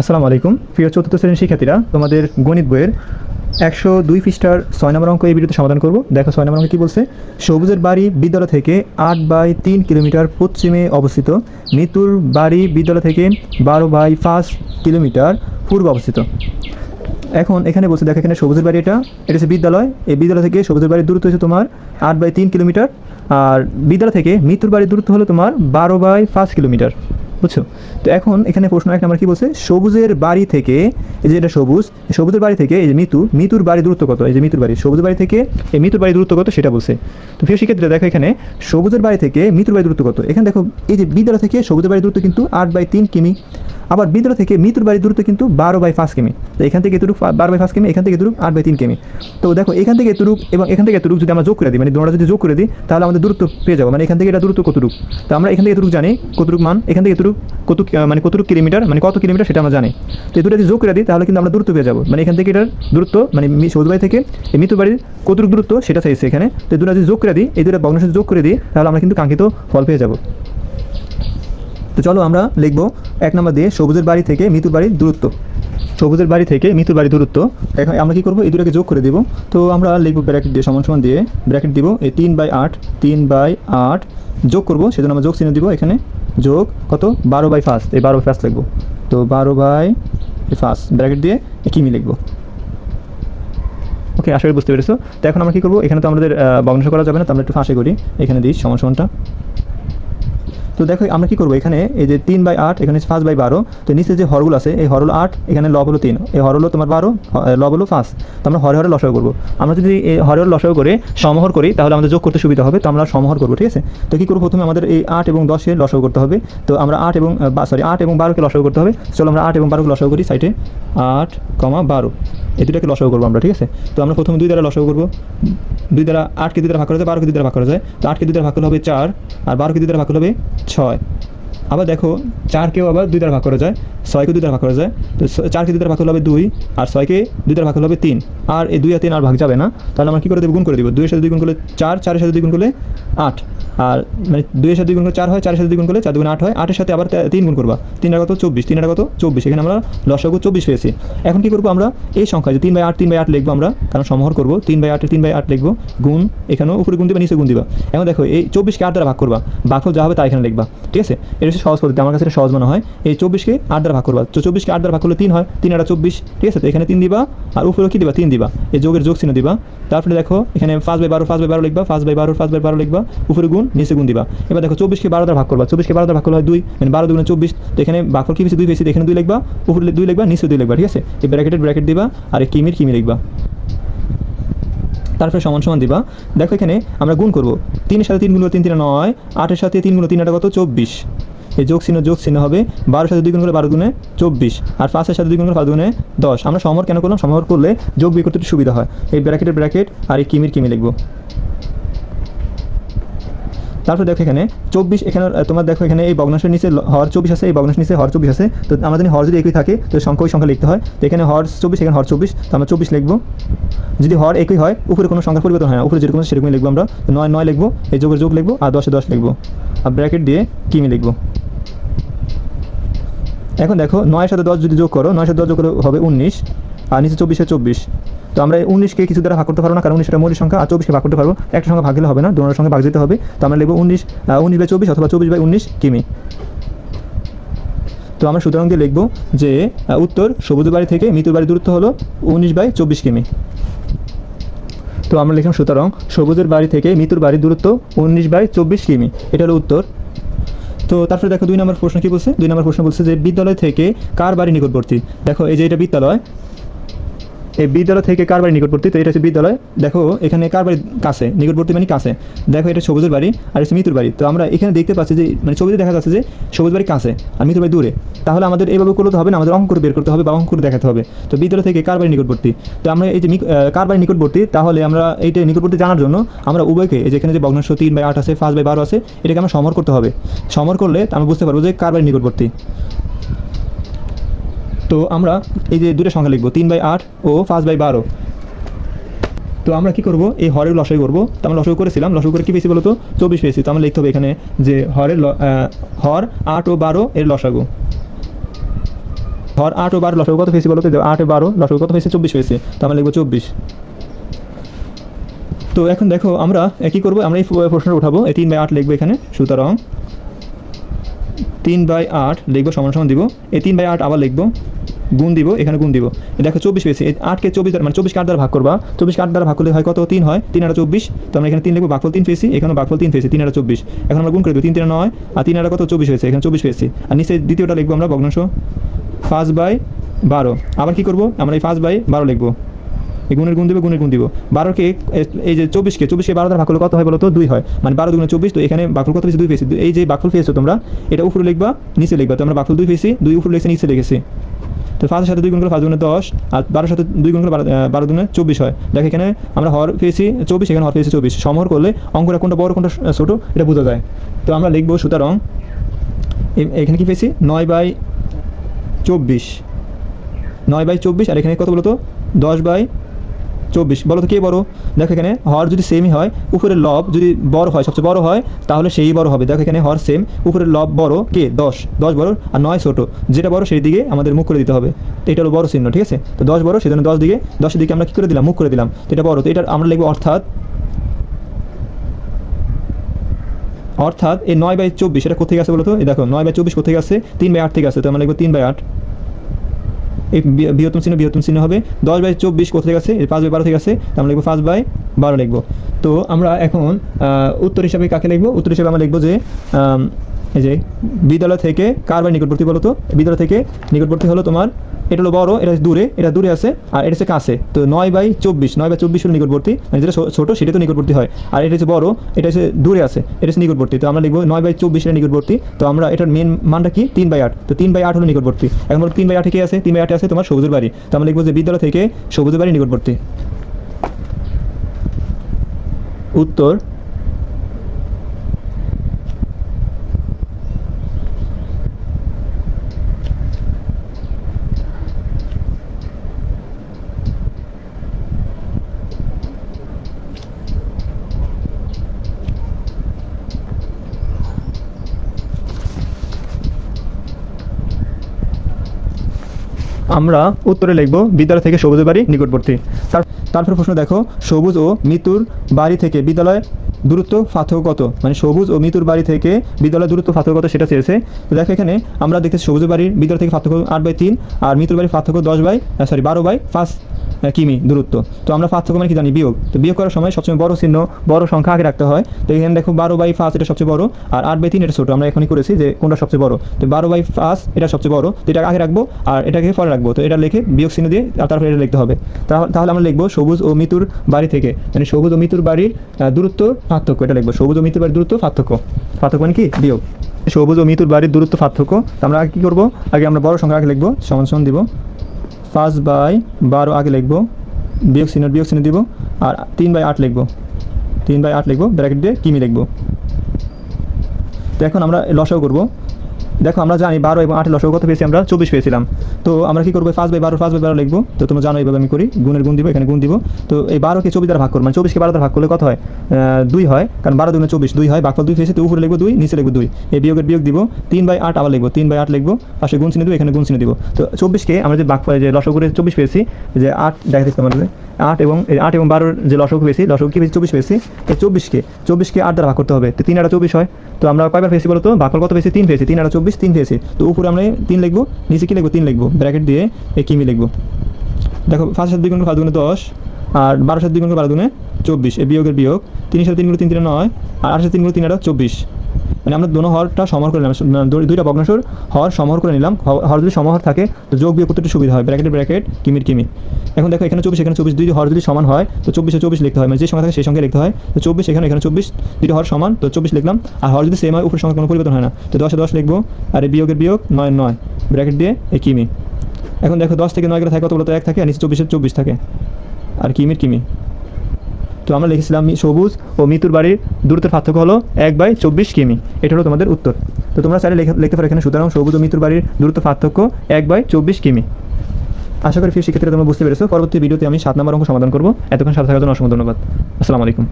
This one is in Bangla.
আসসালামু আলাইকুম। প্রিয় চতুর্থ শ্রেণির শিক্ষার্থীরা, তোমাদের গণিত বইয়ের একশো দুই পৃষ্ঠার ছয় নম্বর অঙ্ক এই ভিডিওতে সমাধান করব। দেখো ছয় নম্বর অঙ্কে কী বলছে? সবুজের বাড়ি বিদ্যালয় থেকে আট বাই তিন কিলোমিটার পশ্চিমে অবস্থিত। মিতুর বাড়ি বিদ্যালয় থেকে বারো বাই পাঁচ কিলোমিটার পূর্বে অবস্থিত। এখন এখানে বলছে, দেখো এখানে সবুজের বাড়ি এটা। এটা হচ্ছে বিদ্যালয়। এই বিদ্যালয় থেকে সবুজের বাড়ির দূরত্ব হচ্ছে তোমার আট বাই তিন কিলোমিটার। আর বিদ্যালয় থেকে মৃত্যুর বাড়ির দূরত্ব হলো তোমার বারো বাই পাঁচ কিলোমিটার। বুঝছ? তো এখন এখানে প্রশ্ন এক নাম্বার কি বলছে? সবুজের বাড়ি থেকে, এই যে এটা সবুজ সবুজের বাড়ি থেকে এই যে মিতু, মিতুর বাড়ি দূরত্ব কত? এই যে মিতুর বাড়ি, সবুজের বাড়ি থেকে, এই মিতুর বাড়ি দূরত্ব কত সেটা বলছে। তো প্রিয় সেক্ষেত্রে দেখো এখানে, সবুজের বাড়ি থেকে মিতুর বাড়ি দূরত্ব কত? এখানে দেখো, এই যে বিদ্যালয় থেকে সবুজের বাড়ি দূরত্ব কিন্তু আট বাই তিন কিমি। আবার বিদ্যালয় থেকে মিতুর বাড়ির দূরত্ব কিন্তু বারো বাই পাঁচ কিমি। তো এখান থেকে এতটুকু বারো বাই পাঁচ কিমি, এখান থেকে এতটুকু আট বাই তিন কিমি। তো দেখো, এখান থেকে এতটুক এবং এখান থেকে এতটুক যদি আমরা যোগ করে দিই মানে দুটোটা যদি যোগ করে দিই, তাহলে আমাদের দূরত্ব পেয়ে যাব। মানে এখান থেকে এটা দূরত্ব কতটুক? তো আমরা এখান থেকে এতটুকু জানি, কতটুক মান, এখান থেকে এতটুক কত মানে কতটুক কিলোমিটার মানে কত কিলোমিটার সেটা আমরা জানি। তো দুটো যদি যোগ করে দিই, তাহলে কিন্তু আমরা দূরত্ব পেয়ে যাব। মানে এখান থেকে এটার দূরত্ব মানে বাড়ি থেকে এই মৃত্যু বাড়ির কতটুক দূরত্ব সেটা চাইছে এখানে। তো এই দুটো যদি যোগ করে দিই, এই দুটো ভগ্নাংশ যোগ করে দিই, তাহলে আমরা কিন্তু কাঙ্ক্ষিত ফল পেয়ে যাব। তো চলো আমরা লিখব এক নম্বর দিয়ে সবুজের বাড়ি থেকে মৃত্যুর বাড়ির দূরত্ব। সবুজের বাড়ি থেকে মৃত্যুর বাড়ির দূরত্ব। এখন আমরা কী করব? এই দুটোকে যোগ করে দিব। তো আমরা লিখব ব্র্যাকেট দিয়ে সমান সমান দিয়ে ব্র্যাকেট দিব এই তিন বাই আট, তিন বাই আট যোগ করব, সেজন্য আমরা যোগ চিহ্ন দিব এখানে। যোগ কত? বারো বাই ফার্স্ট এই বারো বাই ফার্স্ট লিখব। তো বারো বাই ফার্স্ট ব্র্যাকেট দিয়ে কিমি লিখব। ওকে করি বুঝতে পেরেছ। তো এখন আমরা কী করব? এখানে তো আমাদের ভগ্নাংশ করা যাবে না, তো আমরা একটু ফাঁসে করি। এখানে দিই সমান সমানটা। তো দেখো, আমরা কি করব? এখানে এই যে তিন বাই আট, এখানে পাঁচ বাই বারো, তো নিচে যে হরগুলো আছে, এই হর হলো আট, এখানে লব হলো তিন। এই হর হলো তোমার বারো লব হলো পাঁচ। তো আমরা হরে হরে লসাগু করব। আমরা যদি এই হরে হরে লসাগু করে সমহর করি, তাহলে আমাদের যোগ করতে সুবিধা হবে, তো আমরা সমহর করব, ঠিক আছে? তো কী করব? প্রথমে আমাদের এই আট এবং দশের লসাগু করতে হবে। তো আমরা আট এবং সরি আট এবং বারোকে লসাগু করতে হবে। চলো আমরা আট এবং বারোকে লসাগু করি সাইডে আট, কমা বারো। এই দুটাকে লসাগু করব আমরা, ঠিক আছে? তো আমরা প্রথমে দুই দ্বারা লসাগু করব। দুই দ্বারা আটকে দুই দ্বারা ভাগ করা যায়, বারোকে দুই দ্বারা ভাগ করা যায়। তো আটকে দুই দ্বারা ভাগ হবে চার, আর বারোকে দুই দ্বারা ভাগ করলে হবে ছয়। আবার দেখো, চারকেও আবার দুই দ্বারা ভাগ করা যায়। ছয়কে দুই দ্বারা ভাগ করা যায়। তো চারকে দুই দ্বারা ভাগ করলে হবে দুই, আর ছয়কে দুই দ্বারা ভাগ করলে হবে তিন। আর এই দুই আর তিন আর ভাগ যাবে না। তাহলে আমরা কী করে দেবো? গুণ করে দেবো। দুইয়ের সাথে দুই গুণ করলে চার, চারের সাথে দুই গুণ করলে আট। আর মানে দুইয়ের সাথে দুই গুণ করলে চার হয়, চারের সাথে দুই গুণ করলে চার দুগুণ আট হয়। আটের সাথে আবার তিন গুণ করবা। তিন আর কত? চব্বিশ। তিন আর কত? চব্বিশ। এখানে আমরা লসাগু চব্বিশ পেয়েছি। এখন কী করব আমরা? এই সংখ্যা যে তিন বাই আট, তিন বাই আট লিখব আমরা, কারণ সমহর করব। তিন বাই আট তিন বাই আট লিখব। গুণ, এখানেও উপরে গুণ দিবা, নিচে গুণ দিবা। এখন দেখো, এই চব্বিশকে আট দ্বারা ভাগ করবা। ভাগফল যা হবে তা এখানে লিখবা। ঠিক আছে? এটা হচ্ছে সহজ পদ্ধতি। আমার কাছে সহজ মনে হয়। এই চব্বিশকে আট দ্বারা ভাগ করবা। তো চব্বিশকে আট দ্বারা ভাগ করলে তিন হয়। তিন আটা চব্বিশ, ঠিক আছে? তো এখানে তিন দিবা, আর উপরে কি দিবা? তিন দিবা। এই যোগের যোগ চিহ্ন দিবা। তারপরে দেখো, এখানে পাঁচ বাই বারো, পাঁচ বাই বারো লিখবা, পাঁচ বাই বারো, পাঁচ বাই বারো লিখবা, উপরে গুণ, নিচে গুণ দিবা। এবার দেখো, চব্বিশকে বারো দ্বারা ভাগ করবা। চব্বিশকে বারো দ্বারা ভাগ করলে হয় দুই মানে বারো দুগুণে চব্বিশ। তো এখানে ভাগফল কি বেশি দুই বেশি এখানে দুই লিখবা, উপরে দুই লিখবা, নিচে দুই লিখবা, ঠিক আছে? এই ব্র্যাকেটের ব্র্যাকেট দিবা, আর কিমির কিমি লিখবা। তারপরে সমান সমান দিবা। দেখো এখানে আমরা গুণ করব। তিনের সাথে তিন গুণ তিন তিন নয়, আটের সাথে তিন গুণ তিন আটা কত? চব্বিশ। এই যোগ চিহ্ন যোগ চিহ্ন হবে বারোর সাথে দুই গুণ করে বারো গুণে চব্বিশ আর পাঁচের সাথে দুই গুণ করে পাঁচ গুণে দশ। আমরা সমর কেন করলাম? সমর করলে যোগ বিয়োগ করতে সুবিধা হয়। এই ব্র্যাকেটের ব্র্যাকেট আর এই কিমির কিমি লিখব। তারপর দেখো এখানে চব্বিশ এখানে তোমার দেখো এখানে এই ভগ্নাংশের নিচে হর চব্বিশ আছে, এই ভগ্নাংশের নিচে হর চব্বিশ আছে। তো আমাদের হর যদি একই থাকে, তো সংখ্যা ওই সংখ্যা লিখতে হয়। তো এখানে হর চব্বিশ, এখানে হর চব্বিশ, তো আমরা চব্বিশ লিখব। যদি হর একই হয়, উপরে কোনো সংখ্যা পরিবর্তন হয় না। উপরে যেরকম সেরকমই লিখব আমরা। নয় নয় লিখব, এই যোগের যোগ লিখব, আর দশে দশ লিখব। আর ব্র্যাকেট দিয়ে কিমি লিখব। এখন দেখো, নয়ের সাথে দশ যদি যোগ করো, নয়ের সাথে দশ যোগ করলে হবে উনিশ, আর নিচে চব্বিশে চব্বিশ। তো আমরা উনিশকে কিছু দ্বারা ভাগ করতে পারব না, কারণ উনিশটা মৌলিক সংখ্যা, আর চব্বিশকে ভাগ করতে পারব। একটা সংখ্যা ভাগ গেলে হবে না দুটোর সঙ্গে ভাগ যেতে হবে। তো আমরা লিখব উনিশ উনিশ বাই চব্বিশ অথবা চব্বিশ বাই উনিশ কিমি। তো আমরা সুতরাং দিয়ে লিখব যে উত্তর সবুজ বাড়ি থেকে মৃত্যুর বাড়ির দূরত্ব হলো উনিশ বাই চব্বিশ কিমি। তো আমরা লিখলাম সুতরাং সবুজের বাড়ি থেকে মৃত্যুর বাড়ির দূরত্ব উনিশ বাই চব্বিশ কিমি। এটা হলো উত্তর। তো তারপরে দেখো দুই নম্বর প্রশ্ন কি বলছে? দুই নম্বর প্রশ্ন বলছে যে বিদ্যালয় থেকে কার বাড়ি নিকটবর্তী? দেখো এই যে এটা বিদ্যালয় এই বিদ্যালয় থেকে কার বাড়ি নিকটবর্তী? তো এটা হচ্ছে বিদ্যালয়। দেখো, এখানে কার বাড়ি কাছে? নিকটবর্তী মানে কাছে। দেখো, এটা সবুজের বাড়ি আর হচ্ছে মিতুর বাড়ি। তো আমরা এখানে দেখতে পাচ্ছি যে মানে ছবিতে দেখা যাচ্ছে যে সবুজ বাড়ি কাছে আর মিতুর বাড়ি দূরে। তাহলে আমাদের এইভাবে করতে হবে না, আমাদের অঙ্ক করে বের করতে হবে বা অঙ্ক করে দেখাতে হবে। তো বিদ্যালয় থেকে কার বাড়ি নিকটবর্তী? তো আমরা এই যে কার বাড়ি নিকটবর্তী, তাহলে আমরা এইটা নিকটবর্তী জানার জন্য আমরা উভয়কে, এই যে এখানে যে ভগ্নাংশ তিন বাই আট আছে, পাঁচ বাই বারো আছে, এটাকে আমরা সমর করতে হবে। সমর করলে আমরা বুঝতে পারব যে কার বাড়ি নিকটবর্তী। তো আমরা এই যে দুটো সংখ্যা লিখব, তিন বাই আট ও পাঁচ বাই বারো। তো আমরা কি করব? এই হরের লসাই করব। তো আমরা লসাই করেছিলাম। লসাই করে কি পেয়েছি বলতো? চব্বিশ পেয়েছি। তো আমরা লিখতে হবে এখানে যে হরের হর আট ও বারো এর লসাগু। হর আট ও বারো লসক কত পেয়েছি বলো তো আট বারো লসক কত হয়েছে চব্বিশ হয়েছে তো আমরা লিখব চব্বিশ। তো এখন দেখো, আমরা কি করব? আমরা এই প্রশ্নটা উঠাবো। এই তিন বাই আট লিখব এখানে। সুতরাং তিন বাই আট লিখব, সমান সমান দিব। এই তিন বাই আট আবার লিখব। গুণ দিব, এখানে গুণ দিব। দেখো চব্বিশ পেয়েছি। এই আটকে চব্বিশ মানে চব্বিশ আট দ্বারা ভাগ করবা। চব্বিশ আট দ্বারা ভাগ করলে হয় কত? তিন হয়। তিন আটা চব্বিশ। তো আমরা এখানে তিন লিখব বাকফল তিন পেয়েছি। এখানে বাকফল তিন পেয়েছি, তিন আটা চব্বিশ। এখন আমরা গুণ করে দেবো, তিন তিন নয়। আর তিন আটা কত? চব্বিশ হয়েছে। এখানে চব্বিশ পেয়েছি। আর নিচে দ্বিতীয়টা লিখব আমরা, ভগ্নাংশ। ফার্স্ট বাই বারো। আবার কি করব? আমরা এই ফার্স্ট বাই বারো লিখব। এই গুণের গুণ দেবে, গুণের গুণ দিব। বারোকে এই যে চব্বিশকে চব্বিশকে বারো দ্বারা ভাগ করলে কত হয় বলো তো দুই হয়। মানে বারো দুগুণে চব্বিশ, তো এখানে বাকফল কত পেয়েছি? দুই পেয়েছি। এই যে বাকফল পেয়েছ তোমরা, এটা উপরে লিখবা, নিচে লিখবা। তো আমরা বাকফল দুই পেয়েছি, দুই উপরে লিখেছি, নিচে লিখেছি। তো পাঁচের সাথে দুই গুণ করে পাঁচ গুণে দশ, আর বারোর সাথে দুই গুণ করে বারো দুনে চব্বিশ হয়। দেখ এখানে আমরা হর পেয়েছি চব্বিশ, এখানে হর পেয়েছি চব্বিশ। সমহর করলে অঙ্কটা কোনটা বড়, কোনটা ছোটো, এটা বোঝা যায়। তো আমরা লিখব সুতরাং এখানে কি পেয়েছি? নয় বাই চব্বিশ। নয় বাই চব্বিশ, আর এখানে কত বলতো? দশ বাই চব্বিশ। বলো তো কে বড়? দেখো এখানে, হর যদি সেমই হয় উপরের লব যদি বড় হয়, সবচেয়ে বড় হয়, তাহলে সেই বড় হবে। দেখো এখানে হর সেম উপরের লব বড়, কে? দশ। দশ বড় আর নয় ছোট। যেটা বড় সেই দিকে আমাদের মুখ করে দিতে হবে। এটা হলো বড় চিহ্ন, ঠিক আছে? তো দশ বড়, সেজন্য দশ দিকে, দশের দিকে আমরা কী করে দিলাম? মুখ করে দিলাম। তো এটা বড়। তো এটা আমরা লিখব অর্থাৎ অর্থাৎ এই নয় বাই চব্বিশ, এটা কোথেকে আছে বলতো এই দেখো, নয় বাই চব্বিশ কোথেকে আছে তিন বাই আট থেকে আছে তো আমরা লিখব তিন বাই আট। এই বৃহত্তম চিহ্ন বৃহত্তম চিহ্ন হবে। দশ বাই চব্বিশ কোথা থেকে আছে পাঁচ বাই বারো থেকে আছে আমরা লিখব পাঁচ বাই বারো লিখব। তো আমরা এখন উত্তর হিসাবে কাকে লিখব? উত্তর হিসাবে আমরা লিখব যে এই যে, বিদ্যালয় থেকে কার বাই নিকটবর্তী বলো তো বিদ্যালয় থেকে নিকটবর্তী হলো তোমার এটা হলো বড়, এটা দূরে এটা দূরে আছে, আর এটা হচ্ছে কাছে। তো নয় বাই চব্বিশ, নয় বাই চব্বিশ হলো নিকটবর্তী মানে যেটা ছোটো সেটা তো নিকটবর্তী হয়। আর এটা হচ্ছে বড়, এটা হচ্ছে দূরে আছে, এটা হচ্ছে নিকটবর্তী। তো আমরা লিখব নয় বাই চব্বিশ এটা নিকটবর্তী। তো আমরা এটার মেন মানটা কি? তিন বাই আট। তো তিন বাই আট হলো নিকটবর্তী। এখন বলো তিন বাই আটে কে আছে? তিন বাই আটে আছে তোমার সবুজের বাড়ি। তো আমরা লিখব যে বিদ্যালয় থেকে সবুজের বাড়ি নিকটবর্তী। উত্তর আমরা উত্তরে লিখব, বিদ্যালয় থেকে সবুজের বাড়ি নিকটবর্তী। তারপর প্রশ্ন দেখো, সবুজ ও মিতুর বাড়ি থেকে বিদ্যালয় দূরত্ব পার্থক্য কত? মানে সবুজ ও মিতুর বাড়ি থেকে বিদ্যালয় দূরত্ব পার্থক্য কত সেটা চেয়েছে। দেখো এখানে আমরা দেখতেছি সবুজ বাড়ির বিদ্যালয় থেকে পার্থক্য আট বাই তিন আর মিতুর বাড়ির পার্থক্য দশ বাই সরি বারো বাই পাঁচ। কিমি, দূরত্ব। তো আমরা পার্থক্য মানে কি জানি? বিয়োগ। তো বিয়োগ করার সময় সবসময় বড় চিহ্ন, বড় সংখ্যা আগে রাখতে হয়। তো এখানে দেখো বারো বাই পাঁচ এটা সবচেয়ে বড়, আর আট বাই তিন এটা ছোটো। আমরা এখনই করেছি যে কোনটা সবচেয়ে বড়। তো বারো বাই পাঁচ এটা সবচেয়ে বড়। তো এটা আগে রাখব, আর এটাকে পরে রাখব। তো এটা লিখে বিয়োগ চিহ্ন দিয়ে আর তারপরে এটা লিখতে হবে। তাহ- তাহলে আমরা লিখব সবুজ ও মিতুর বাড়ি থেকে। মানে সবুজ ও মিতুর বাড়ির দূরত্ব, পার্থক্য। এটা লিখব। সবুজ ও মৃত্যুর বাড়ির দূরত্ব, পার্থক্য। পার্থক্য মানে কি? বিয়োগ। সবুজ ও মৃত্যুর বাড়ির দূরত্ব, পার্থক্য। আমরা আগে কী করব? আগে আমরা বড় সংখ্যা আগে লিখব। সমান সমান দিব। পাঁচ বাই বারো আগে লিখব, বিয়োগ চিহ্ন বিয়োগ চিহ্ন দিব, আর তিন বাই আট লিখব। তিন বাই আট লিখব, ব্র্যাকেট দিয়ে কিমি লিখব। তো এখন আমরা লসাও করব। দেখো, আমরা জানি বারো এবং আটের লসাও কত পেয়েছি আমরা? চব্বিশ পেয়েছিলাম। তো আমরা কি করব? পাঁচ বাই বারো পাঁচ বাই বারো লিখব। তো তোমরা জানো এইভাবে আমি করি। গুণের গুণ দিব, এখানে গুণ দিব। তো এই বারোকে চব্বিশ দ্বারা ভাগ করব। মানে চব্বিশকে বারো দ্বারা ভাগ করলে কত হয়? দুই হয়। কারণ বারো দুগুণে চব্বিশ দুই হয়। বাকফল দুই পেয়েছে, তো উপরে লিখব দুই, নিচে লিখব দুই। এই বিয়োগের বিয়োগ দিব। তিন বাই আট আবার লিখব। তিন বাই আট লিখব। পাশে গুণ চিহ্ন দিব, এখানে গুণ চিহ্ন দিব। তো চব্বিশকে আমরা যে বাক যে লসক করে চব্বিশ পেয়েছি, যে আট, দেখা দিচ্ছি আমাদের আট এবং আট এবং বারোর যে লসক পেয়েছি লসক কি পেয়েছি চব্বিশ পেয়েছি তো চব্বিশকে চব্বিশকে আট দ্বারা ভাগ করতে হবে। তো তিন আটা চব্বিশ হয়। তো আমরা কয়বার পেয়েছি বলতো? বাকল কত পেয়েছি? তিন পেয়েছি। তিন আটা চব্বিশ, তিন পেয়েছি। তো উপরে আমরা তিন লিখব, নিচে কি লিখব? তিন লিখব। ব্র্যাকেট দিয়ে এই কিমি লিখব। দেখো ফার্স্ট সাত দুই গুণ দুগুণে দশ, আর বারো সাত দুই গুণ বারো দুগুণে চব্বিশ, এই বিয়োগের বিয়োগ। তিন সাথে তিনগুলো তিন তিনে নয়, আর আট সাথে তিনগুলো তিন আটা চব্বিশ। মানে আমরা দোনো হরটা সমহর করে নিলাম। মানে দুইটা ভগ্নাংশর হর সমহর করে নিলাম। হর যদি সমহর থাকে, তো যোগ বিয়োগ করতে সুবিধা হয়। ব্র্যাকেটের ব্র্যাকেট, কিমির কিমি। এখন দেখো, এখানে চব্বিশ এখানে চব্বিশ, দুই হর যদি সমান হয়, তো চব্বিশে চব্বিশ লিখতে হয়। মানে যে সংখ্যা থাকে সেই সঙ্গে লিখতে হয়। তো চব্বিশ, এখানে এখানে চব্বিশ, দুইটা হর সমান, তো চব্বিশ লিখলাম। আর হর যদি সেম হয়, উপরের সংখ্যা কোনো পরিবর্তন হয় না। তো দশে দশ লিখব, আর বিয়োগের বিয়োগ নয় নয়। ব্র্যাকেট দিয়ে এই কিমি। এখন দেখো, দশ থেকে নয় গেলে থাকে কত বলতো এক থাকে, আর নিচে চব্বিশের চব্বিশ থাকে। আর কিমির কিমি। তো আমরা লিখেছিলাম সবুজ ও মৃত্যুর বাড়ির দূরত্বের পার্থক্য হলো এক বাই চব্বিশ কিমি। এটা হলো তোমাদের উত্তর। তো তোমরা চাইলে লেখা- লিখতে পারো এখানে, সুতরাং সবুজ ও মৃত্যুর বাড়ির দূরত্ব পার্থক্য এক বাই চব্বিশ কিমি। আশা করি ফির শিক্ষার্থীরা তোমরা বুঝতে পেরেছ। পরবর্তী ভিডিওতে আমি সাত নম্বর অঙ্ক সমাধান করব। এতক্ষণ সাথে থাকার জন্য অসংখ্য ধন্যবাদ। আসসালামু আলাইকুম।